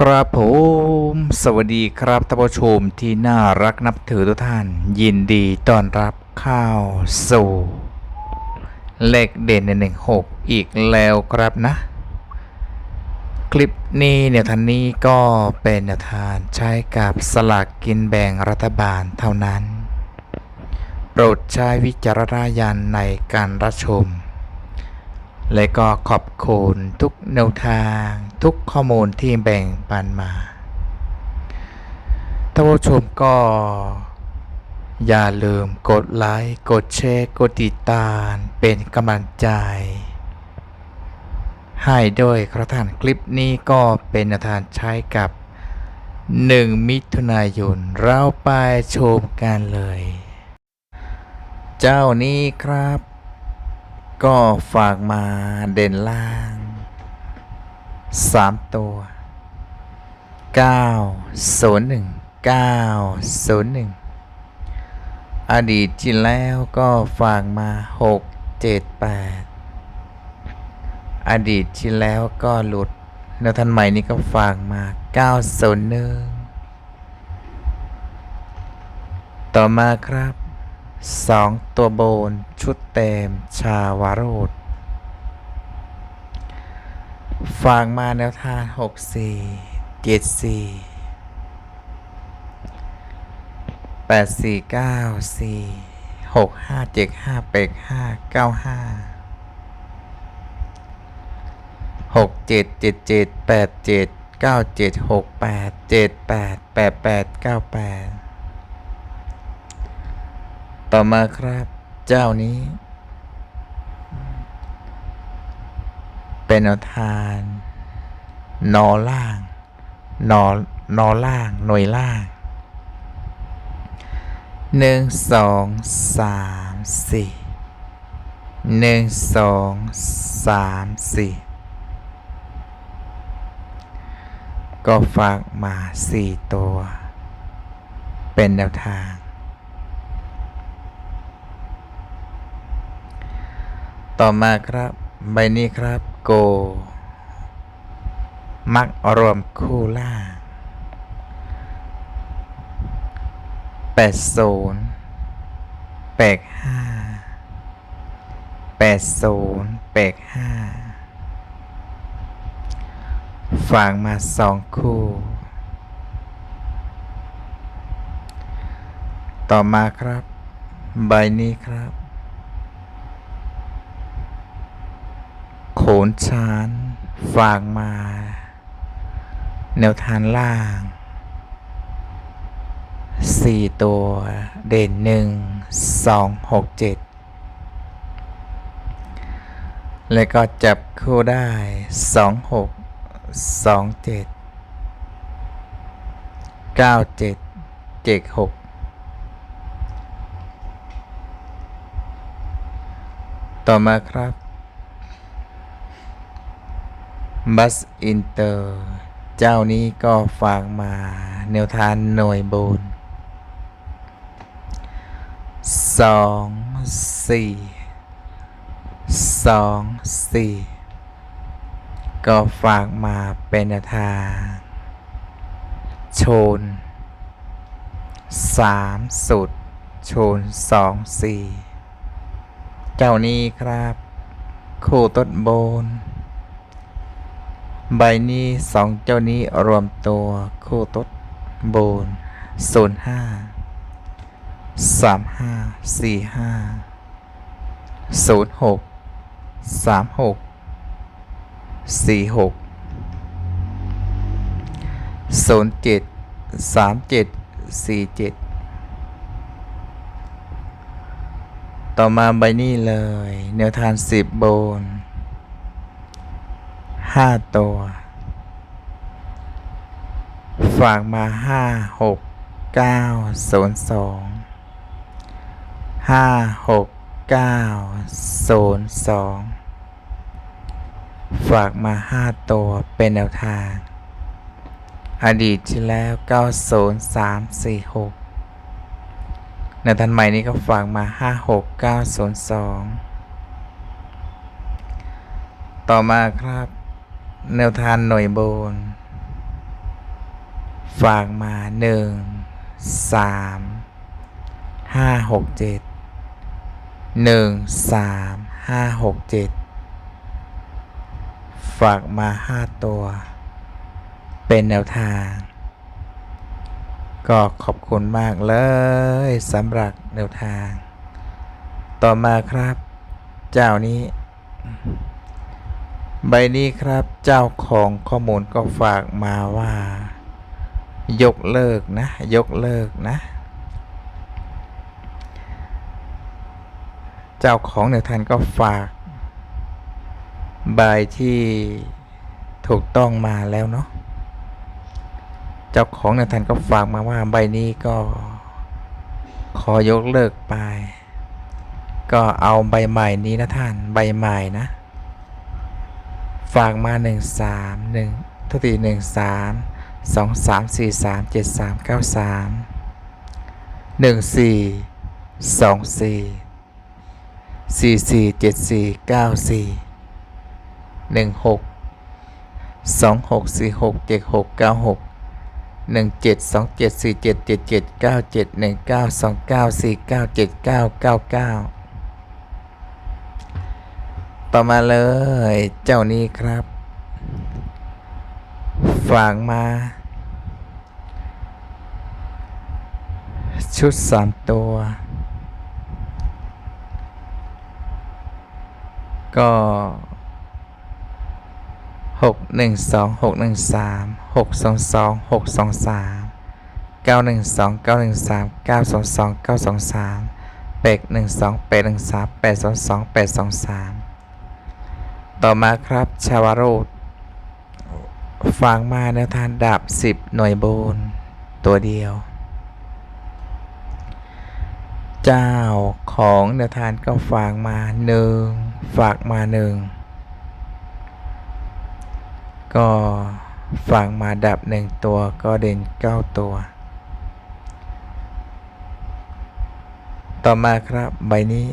ครับผมสวัสดีครับท่านผู้ชมที่น่ารักนับถือทุกท่าน ยินดีต้อนรับเข้าสู่ เลขเด่นในหนึ่งหกอีกแล้วครับนะ คลิปนี้เนี่ยท่านนี้ก็เป็นแนวทางใช้กับสลากกินแบ่งรัฐบาลเท่านั้น โปรดใช้วิจารณญาณในการรับชม และก็ขอบคุณทุกแนวทางทุกข้อมูลที่แบ่งปันมาท่านผู้ชมก็ อย่าลืมกดไลค์ กดแชร์ กดติดตามเป็นกำลังใจ ให้ด้วยครับท่านคลิปนี้ก็เป็นทางใช้กับ 1 มิถุนายนเราไปชมกันเลย เจ้านี้ครับ ก็ฝากมาเด่นล่าง 3 ตัว 901 901 อดีตที่แล้วก็ฝากมา 6 7 8 อดีตที่แล้วก็หลุดแล้วทันใหม่นี้ก็ฝากมา 901 ต่อมาครับ สองตัวโบน ชุดเต็ม ชาวารูดฟังมาแนวทาง 6 4 7 4 8 4 9 4 6 5 7 5เป็ก5 9 5 6 7 7 7 8 7 9 7 6 8 7 8 8 8 9 8 ต่อมาครับเจ้านี้ เป็นแนวทาน นอล่าง นอนอล่าง หน่วยล่างหนึ่งสองสามสี่หนึ่งสองสามสี่ก็ฝากมาสี่ตัว เป็นแนวทาง ต่อมาครับ ใบนี้ครับ โก มักรวมคู่ล่างแปดศูนย์แปดห้าแปดศูนย์แปดห้าฝากมาสองคู่ ต่อมาครับ ใบนี้ครับ โขนชานฝากมา แนวทางล่างสี่ตัวเด่นหนึ่งสองหกเจ็ดแล้วก็จับคู่ได้สองหกสองเจ็ดเก้าเจ็ดเจ็ดหกต่อมาครับ บัสอินเตอร์ เจ้านี้ก็ฝากมาแนวทานหน่วยบุญสองสี่สองสี่ก็ฝากมาเป็นแนวทางโชนสามสุดโชนสองสี่เจ้านี้ครับ คู่ต้นโบน ใบนี้สองเจ้านี้รวมตัวคู่ต้นโบนศูนย์ห้าสามห้าสี่ห้าศูนย์หกสามหกสี่หกศูนย์เจ็ดสามเจ็ดสี่เจ็ดต่อมาใบนี้เลย แนวทางสิบโบน ห้าตัว ฝากมาห้าหกเก้าศูนย์สองห้าหกเก้าศูนย์สองฝากมาห้าตัวเป็นแนวทาง อดีตที่แล้วเก้าศูนย์สามสี่หกในทันใหม่นี้ก็ฝากมาห้าหกเก้าศูนย์สองต่อมาครับ แนวทางหน่วยโบน ฝากมาหนึ่งสามห้าหกเจ็ดหนึ่งสามห้าหกเจ็ดฝากมาห้าตัว เป็นแนวทาง ก็ขอบคุณมากเลยสำหรับแนวทาง ต่อมาครับ เจ้านี้ ใบนี้ครับเจ้าของข้อมูลก็ฝากมาว่า ยกเลิกนะ ยกเลิกนะ เจ้าของแนวทางก็ฝาก ใบที่ถูกต้องมาแล้วเนาะเจ้าของแนวทางก็ฝากมาว่าใบนี้ก็ ขอยกเลิกไป ก็เอาใบใหม่นี้นะท่านใบใหม่นะ ฝากมา 1 3 1ทุติ1 3 2 3 4 3 7 3 9 3 1 4 2 4 4 4 7 4 9 4 1 6 2 6 4 6 7 6 9 6 1 7 2 7 4 7 7 7 9 7 1 9 2 9 4 9 7 9 9 9 ต่อมาเลย เจ้านี้ครับ ฝากมา ชุดสามตัว ก็หกหนึ่งสองหกหนึ่งสามหกสองสองหกสองสามเก้าหนึ่งสองเก้าหนึ่งสามเก้าสองสองเก้าสองสามแปดหนึ่งสองแปดหนึ่งสามแปดสองสองแปดสองสาม ต่อมาครับ ชาวโรดฟังมาแนวทางดาบสิบหน่วยโบน ตัวเดียว เจ้าของแนวทางก็ฝากมาหนึ่งฝากมาหนึ่งก็ฝากมาดับหนึ่งตัวก็เด่นเก้าตัว ต่อมาครับใบนี้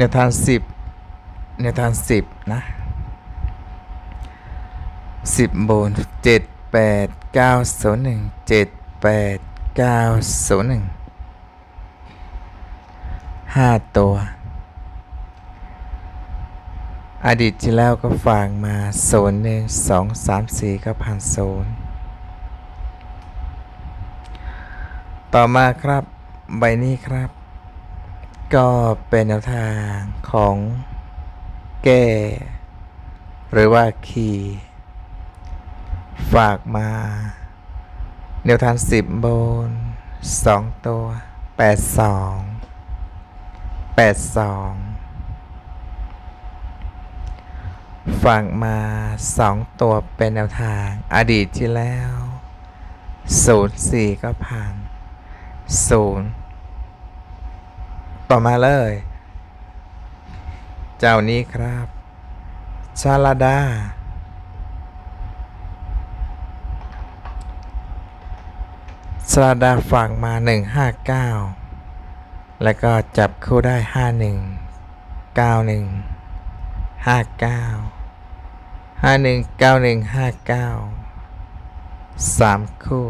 แนวทางสิบแนวทางสิบนะสิบบนเจ็ดแปดเก้าศูนย์หนึ่งเจ็ดแปดเก้าศูนย์หนึ่งห้าตัว อดีตที่แล้วก็ฝากมาโซนย์หนึ่งสองสามสี่ก็ผ่านโซนย์ต่อมาครับใบนี้ครับ ก็เป็นแนวทางของแก้ หรือว่าคีฝากมา แนวทางสิบบนสองตัวแปดสองแปดสองฝากมาสองตัวเป็นแนวทางอดีตที่แล้วศูนย์สี่ก็ผ่านศูนย์ ต่อมาเลย เจ้านี้ครับ ชาลาดา ชาลาดาฝากมา 159 แล้วก็จับคู่ได้ 51 91 59 51 91 59 3 คู่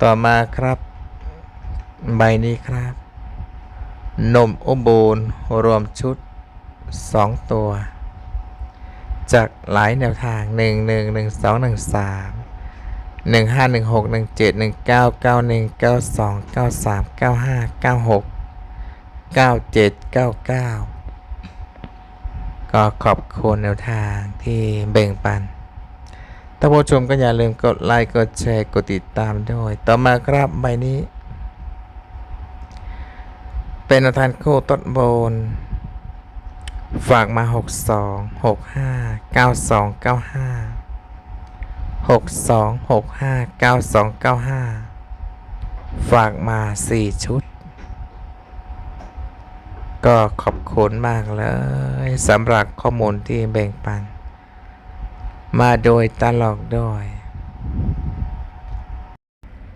ต่อมาครับ ใบนี้ครับนมอุบูรณ์รวมชุด 2 ตัว จากหลายแนวทาง 1 1 1 2 1 3 1 5 1 6 1 7 1 9 9 1 9 2 9 3 9 5 9 6 9 7 9 9 ก็ขอบคุณแนวทางที่แบ่งปันถ้าผู้ชมก็อย่าลืมกดไลค์ กดแชร์ กดติดตามด้วย ต่อมาครับใบนี้ เป็นอาทานคู่ต้นบน ฝากมา 62 65 92 95 62 65 92 95 ฝากมา 4 ชุด ก็ขอบคุณมากเลยสำหรับข้อมูลที่แบ่งปัน มาโดยตลอดด้วย